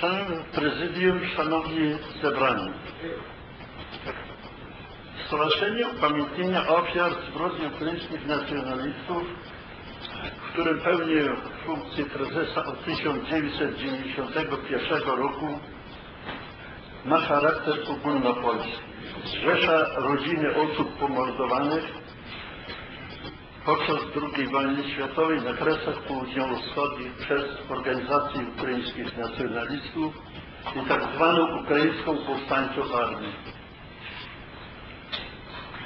Szanowne Prezydium, Szanowni Zebrani. Stowarzyszenie Upamiętnienia Ofiar Zbrodni Ukraińskich Nacjonalistów, w którym pełnię funkcję prezesa od 1991 roku, ma charakter ogólnopolski. Zrzesza rodziny osób pomordowanych podczas II wojny światowej na Kresach Południowo-Wschodnich przez organizację ukraińskich nacjonalistów i tak zwaną ukraińską powstańczą armię.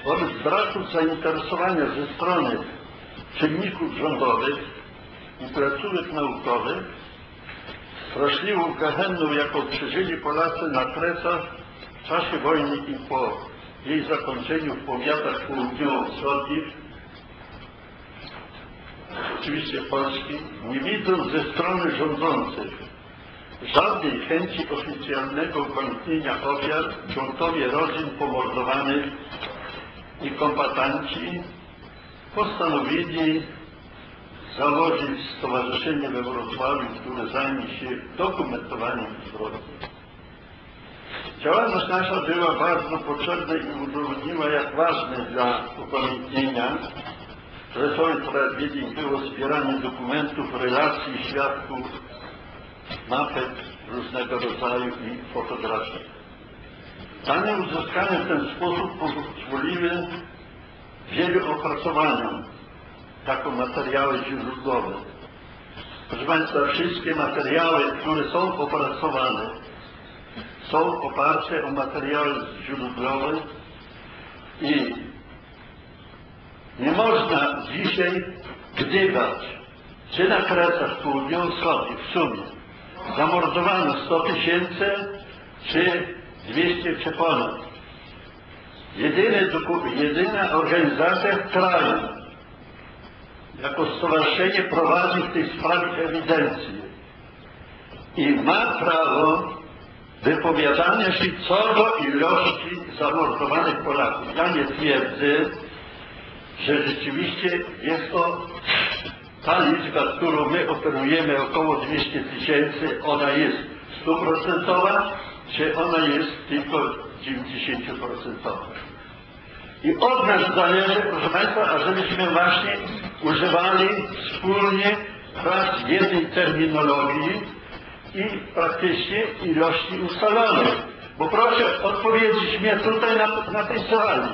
Wobec braku zainteresowania ze strony czynników rządowych i placówek naukowych straszliwą gehenną, jaką przeżyli Polacy na Kresach w czasie wojny i po jej zakończeniu w powiatach południowo-wschodnich oczywiście Polski, nie widząc ze strony rządzących żadnej chęci oficjalnego upamiętnienia ofiar, członkowie rodzin pomordowanych i kombatanci postanowili założyć stowarzyszenie we Wrocławiu, które zajmie się dokumentowaniem zbrodni. Działalność nasza była bardzo potrzebna i udowodniła, jak ważne dla upamiętnienia Rzeczowym tragedii było zbieranie dokumentów, relacji, świadków, mapek różnego rodzaju i fotografii. Dane uzyskane w ten sposób pozwoliły wielu opracowaniom jako materiały źródłowe. Proszę Państwa, wszystkie materiały, które są opracowane, są oparte o materiały źródłowe i nie można dzisiaj gdybać, czy na Kresach Południowo-Wschodnich w sumie zamordowano 100 tysięcy, czy 200 czy ponad. Jedyny, doku- jedyna organizacja w kraju, jako stowarzyszenie prowadzi w tej sprawie ewidencję i ma prawo wypowiadania się co do ilości zamordowanych Polaków. Ja nie twierdzę, że rzeczywiście jest to ta liczba, którą my operujemy, około 200 tysięcy, ona jest stuprocentowa, czy ona jest tylko 90%. I od nas zależy, proszę Państwa, ażebyśmy właśnie używali wspólnie raz jednej terminologii i praktycznie ilości ustalonej. Bo proszę odpowiedzieć mnie tutaj na, na tej sali.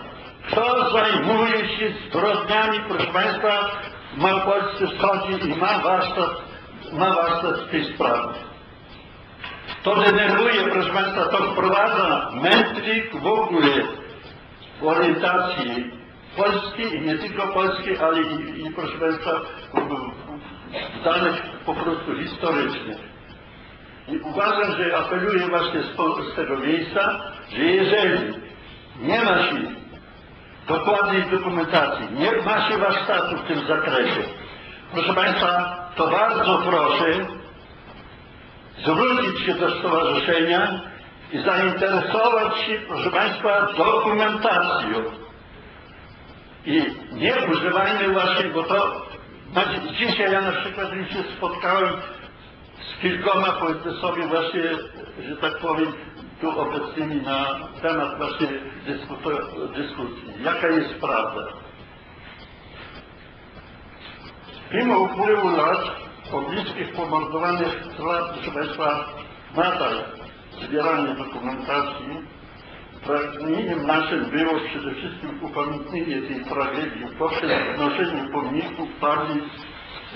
Kto zajmuje się zbrodniami, proszę Państwa, w Małopolsce Wschodniej i ma warsztat, ma warsztat w tej sprawie. To denerwuje, proszę Państwa, to wprowadza mętlik w ogóle w orientacji polskiej nie tylko polskiej, ale i, i proszę Państwa, w, w danych po prostu historycznych. I uważam, że apeluję właśnie z, z tego miejsca, że jeżeli nie ma się dokładnej dokumentacji, nie ma się warsztatu w tym zakresie, proszę Państwa, to bardzo proszę zwrócić się do stowarzyszenia i zainteresować się, proszę Państwa, dokumentacją. I nie używajmy właśnie, bo to na dzi- dzisiaj ja na przykład się spotkałem z kilkoma, powiedzmy sobie właśnie, że tak powiem, tu obecnymi na temat właśnie dyskusji. Jaka jest prawda? Mimo upływu lat po bliskich pomordowanych trwa, proszę Państwa, nadal zbieranie dokumentacji. Pragnieniem naszym było przede wszystkim upamiętnienie tej tragedii poprzez wznoszenie pomników, tablic,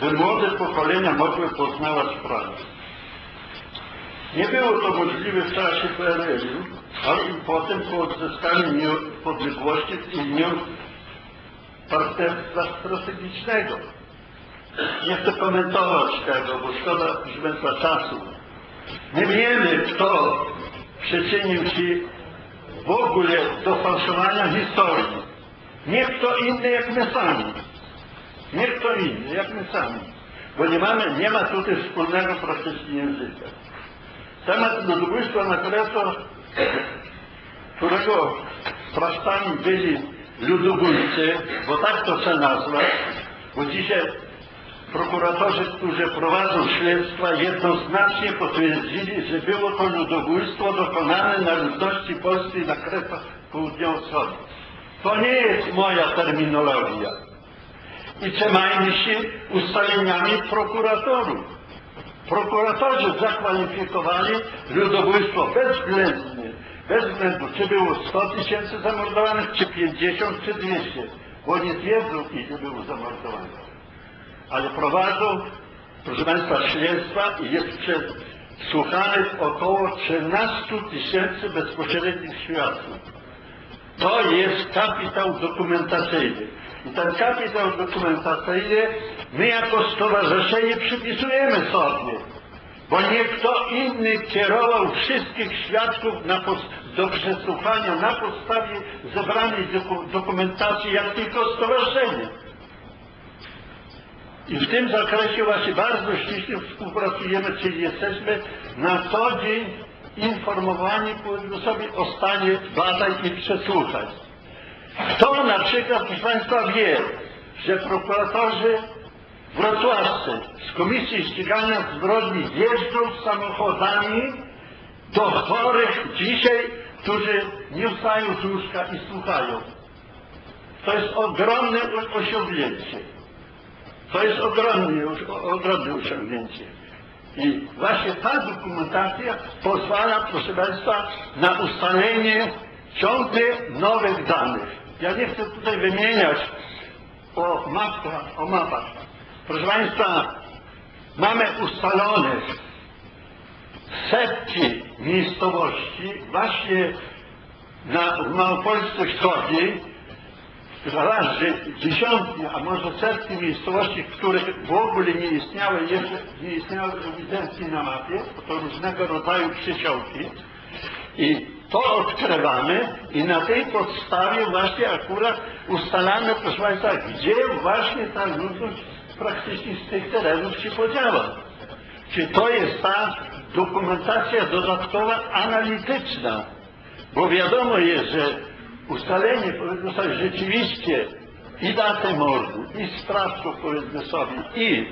by młode pokolenia mogły poznawać prawdę. Nie było to możliwe w czasie PRL-u, ale i potem po odzyskaniu niepodległości w imię partnerstwa strategicznego. Nie chcę komentować tego, bo szkoda, Państwa, czasu. Nie wiemy, kto przyczynił się w ogóle do fałszowania historii. Nie kto inny jak my sami. Nie kto inny jak my sami. Bo nie mamy, nie ma tutaj wspólnego praktycznie języka. Temat ludobójstwa na Kresach, którego sprawcami byli ludobójcy, bo tak to chcę nazwać, bo dzisiaj prokuratorzy, którzy prowadzą śledztwa, jednoznacznie potwierdzili, że było to ludobójstwo dokonane na ludności polskiej na Kresach Południowo-Wschodnich. To nie jest moja terminologia. I trzymajmy się ustaleniami prokuratorów. Prokuratorzy zakwalifikowali ludobójstwo bezwzględnie, bez względu czy było 100 tysięcy zamordowanych, czy 50, czy 200. Bo nie wiedzą, ile było zamordowanych. Ale prowadzą, proszę Państwa, śledztwa i jest przesłuchanych około 13 tysięcy bezpośrednich świadków. To jest kapitał dokumentacyjny. I ten kapitał dokumentacyjny my jako stowarzyszenie przypisujemy sobie, bo nie kto inny kierował wszystkich świadków do przesłuchania na podstawie zebranej doku- dokumentacji, jak tylko stowarzyszenie. I w tym zakresie właśnie bardzo ściśle współpracujemy, czyli jesteśmy na co dzień informowani sobie o stanie badań i przesłuchań. Kto na przykład, proszę Państwa, wie, że prokuratorzy wrocławscy z Komisji Ścigania Zbrodni jeżdżą samochodami do chorych dzisiaj, którzy nie wstają z łóżka i słuchają. To jest ogromne osiągnięcie. To jest ogromne, ogromne osiągnięcie. I właśnie ta dokumentacja pozwala, proszę Państwa, na ustalenie ciągle nowych danych. Ja nie chcę tutaj wymieniać o mapach, o mapach. Proszę Państwa, mamy ustalone setki miejscowości właśnie na w Małopolsce Wschodniej, że dziesiątki, a może setki miejscowości, które w ogóle nie istniały, jeszcze nie istniały ewidencji na mapie, to różnego rodzaju przysiołki. I to odkrywamy i na tej podstawie właśnie akurat ustalamy, proszę Państwa, gdzie właśnie ta ludność praktycznie z tych terenów się podziała. Czy to jest ta dokumentacja dodatkowa analityczna? Bo wiadomo jest, że ustalenie, powiedzmy sobie, rzeczywiście i daty mordu, i sprawców, powiedzmy sobie, i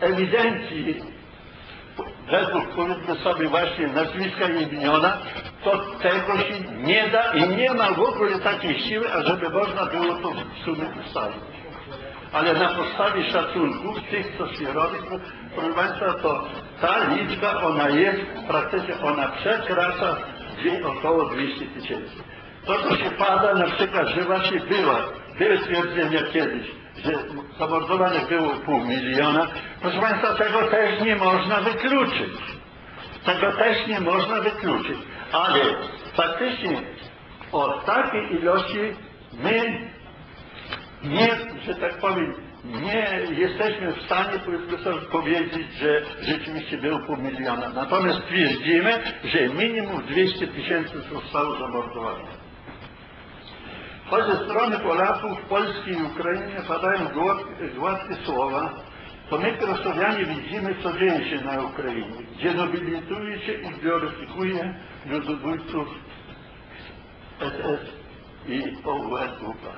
ewidencji według, powiedzmy sobie, właśnie nazwiska i imiona, to tego się nie da i nie ma w ogóle takiej siły, ażeby można było to w sumie ustalić. Ale na podstawie szacunków tych, co się robi, proszę Państwa, to ta liczba, ona jest, praktycznie ona przekracza około 200 tysięcy. To, co się pada, na przykład, że właśnie była, były twierdzenia kiedyś, że zamordowanych było pół miliona, proszę Państwa, tego też nie można wykluczyć. Tego też nie można wykluczyć. Ale faktycznie od takiej ilości my nie, że tak powiem, nie jesteśmy w stanie powiedzieć, że rzeczywiście było pół miliona. Natomiast twierdzimy, że minimum 200 tysięcy zostało zamordowanych. Choć ze strony Polaków, Polski i Ukrainy padają gładkie słowa, to my krasowianie widzimy, co dzieje się na Ukrainie, gdzie nobilituje się i gloryfikuje ludobójców SS i OUN-UPA.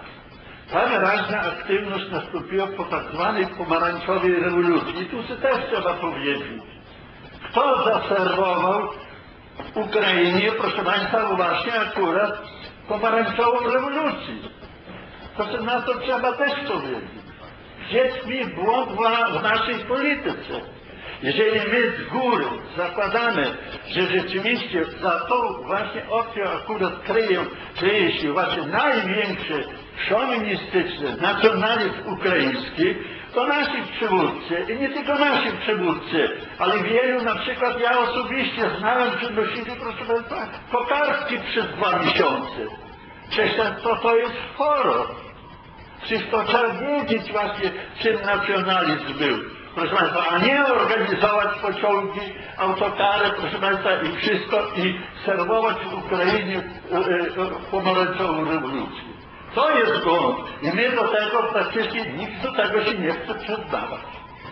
Wyraźna aktywność nastąpiła po tak zwanej pomarańczowej rewolucji. I tu też trzeba powiedzieć. Kto zaserwował Ukrainie, proszę Państwa, właśnie akurat pomarańczową rewolucję? To na to trzeba też powiedzieć. Gdzie tkwi błąd w naszej polityce? Jeżeli my z góry zakładamy, że rzeczywiście za tą właśnie opcją akurat kryją, kryje się właśnie największy szoministyczny nacjonalizm ukraiński, to nasi przywódcy, i nie tylko nasi przywódcy, ale wielu, na przykład ja osobiście znałem, przynosili, proszę Państwa, kokarski przez dwa miesiące. Przecież to, to jest horror. Przecież to trzeba wiedzieć właśnie, czym nacjonalizm był. Proszę Państwa, a nie organizować pociągi, autokary, proszę Państwa, i wszystko, i serwować w Ukrainie e, pomarańczową rewolucję. To jest błąd. I my do tego praktycznie nikt do tego się nie chce przyznawać.